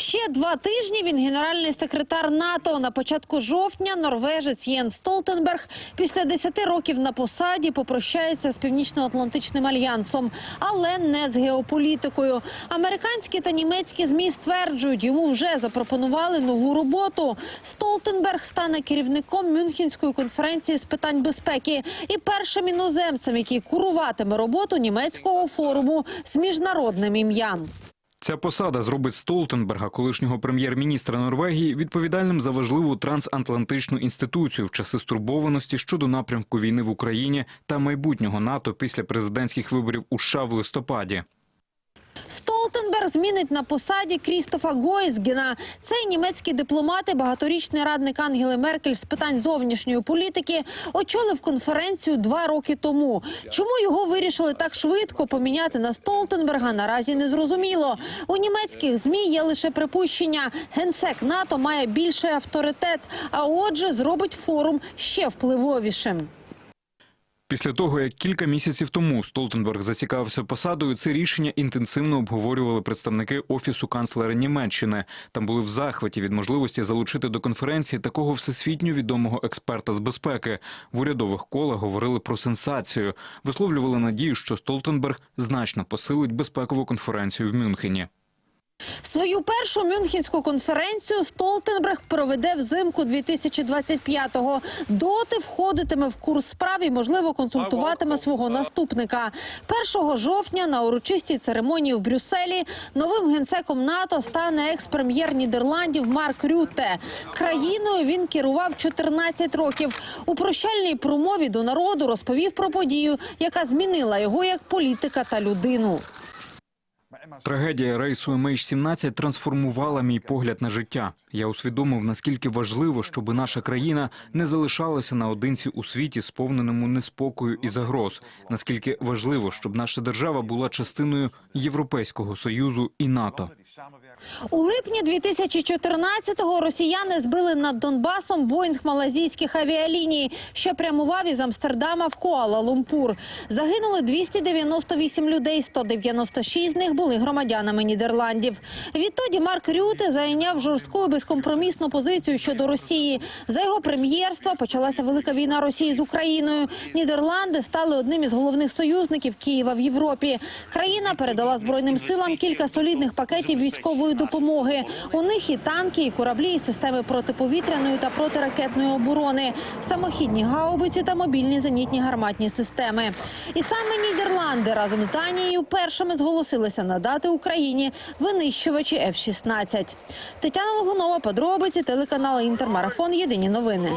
Ще два тижні він генеральний секретар НАТО. На початку жовтня норвежець Єн Столтенберг після 10 років на посаді попрощається з Північно-Атлантичним альянсом, але не з геополітикою. Американські та німецькі змі стверджують, йому вже запропонували нову роботу. Столтенберг стане керівником Мюнхенської конференції з питань безпеки і першим іноземцем, який куруватиме роботу німецького форуму з міжнародним ім'ям. Ця посада зробить Столтенберга, колишнього прем'єр-міністра Норвегії, відповідальним за важливу трансатлантичну інституцію в часи стурбованості щодо напрямку війни в Україні та майбутнього НАТО після президентських виборів у США в листопаді. Столтенберг змінить на посаді Крістофа Гойсгена. Цей німецький дипломат і багаторічний радник Ангели Меркель з питань зовнішньої політики очолив конференцію два роки тому. Чому його вирішили так швидко поміняти на Столтенберга, наразі не зрозуміло. У німецьких змі є лише припущення. Генсек НАТО має більший авторитет, а отже, зробить форум ще впливовішим. Після того, як кілька місяців тому Столтенберг зацікавився посадою, це рішення інтенсивно обговорювали представники офісу канцлера Німеччини. Там були в захваті від можливості залучити до конференції такого всесвітньо відомого експерта з безпеки. В урядових колах говорили про сенсацію, висловлювали надію, що Столтенберг значно посилить безпекову конференцію в Мюнхені. Свою першу мюнхенську конференцію Столтенберг проведе взимку 2025-го. Доти входитиме в курс справ і, можливо, консультуватиме свого наступника. 1 жовтня на урочистій церемонії в Брюсселі новим генсеком НАТО стане екс-прем'єр Нідерландів Марк Рютте. Країною він керував 14 років. У прощальній промові до народу розповів про подію, яка змінила його як політика та людину. Трагедія рейсу MH17 трансформувала мій погляд на життя. Я усвідомив, наскільки важливо, щоб наша країна не залишалася наодинці у світі, сповненому неспокою і загроз. Наскільки важливо, щоб наша держава була частиною Європейського союзу і НАТО. У липні 2014-го росіяни збили над Донбасом Боїнг малазійських авіаліній, що прямував із Амстердама в Куала-Лумпур. Загинули 298 людей, 196 з них були громадянами Нідерландів. Відтоді Марк Рюте зайняв жорстку і безкомпромісну позицію щодо Росії. За його прем'єрства почалася велика війна Росії з Україною. Нідерланди стали одним із головних союзників Києва в Європі. Країна передала збройним силам кілька солідних пакетів військової допомоги. У них і танки, і кораблі, і системи протиповітряної та протиракетної оборони, самохідні гаубиці та мобільні зенітні гарматні системи. І саме Нідерланди разом з Данією першими зголосилися надати Україні винищувачі F-16. Тетяна Логунова, подробиці, телеканал Інтермарафон. Єдині новини.